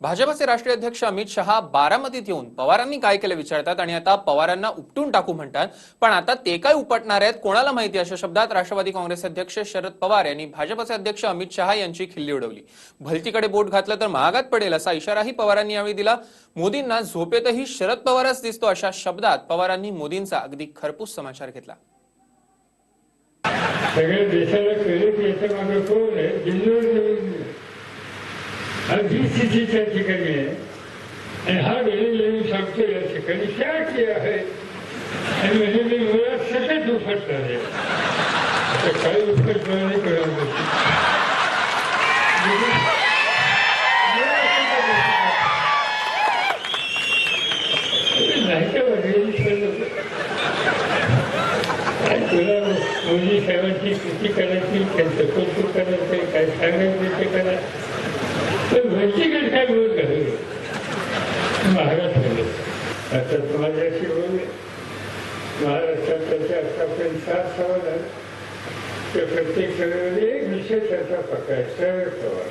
भाजपचे राष्ट्रीय अध्यक्ष अमित शहा बारामतीत येऊन पवारांनी काय केलं विचारतात आणि आता पवारांना उपटून टाकू म्हणतात. पण आता ते काय उपटणार आहेत कोणाला माहिती? अशा शब्दात राष्ट्रवादी काँग्रेस अध्यक्ष शरद पवार यांनी भाजपचे अध्यक्ष अमित शहा यांची खिल्ली उडवली. भलतीकडे बोट घातलं तर महागात पडेल असा इशाराही पवारांनी यावेळी दिला. मोदींना झोपेतही शरद पवारच दिसतो अशा शब्दात पवारांनी मोदींचा अगदी खरपूस समाचार घेतला. सगळ्या देशाला गेले. अगदी स्थिती त्या ठिकाणी आहे आणि हा वेळी येऊन सांगतो या ठिकाणी त्या की आहे आणि म्हणजे मी मुळात सगळेच उपटणार आहे आता काय उपटणार नाही नाही. नाही तुला मोदी साहेबांची कृती करायची त्यांचं कौतुक करायचं काय सांगायचं ते करा व्यक्तिगत काय काय बोल महाराज महाराष्ट्राला आता माझ्याशी बोलले महाराष्ट्रात त्याचे आतापर्यंत सात सवाल आहे ते प्रत्येक सगळ्यामध्ये एक विषय त्याचा पक्का शरद सवाल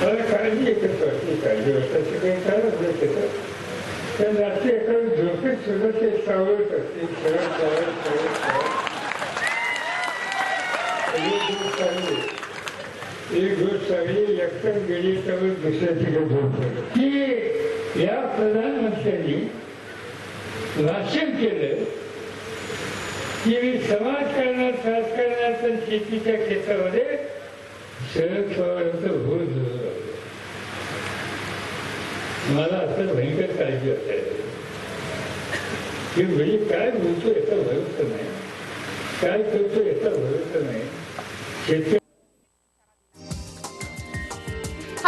मला काळजी एकच वाटते काळजी वाटतं. काही कारण नाही त्याचं पण रात्री एका झोपेत सुद्धा ते सावळत असते. सरळ पवार सरळ पवार एक गोष्ट चांगली एक गोष्ट चांगली एकटं गेली तर दुसऱ्या तिकडे पडली की या प्रधानमंत्र्यांनी भाषण केलं की मी समाजकारणात राजकारणात आणि शेतीच्या क्षेत्रामध्ये शरद पवारांचं भूल धुवून मला असं भयंकर काळजी वाटायला की म्हणजे काय बोलतो याचा भरोसा नाही. काय करतो याचा भरोसा नाही. शेतकरी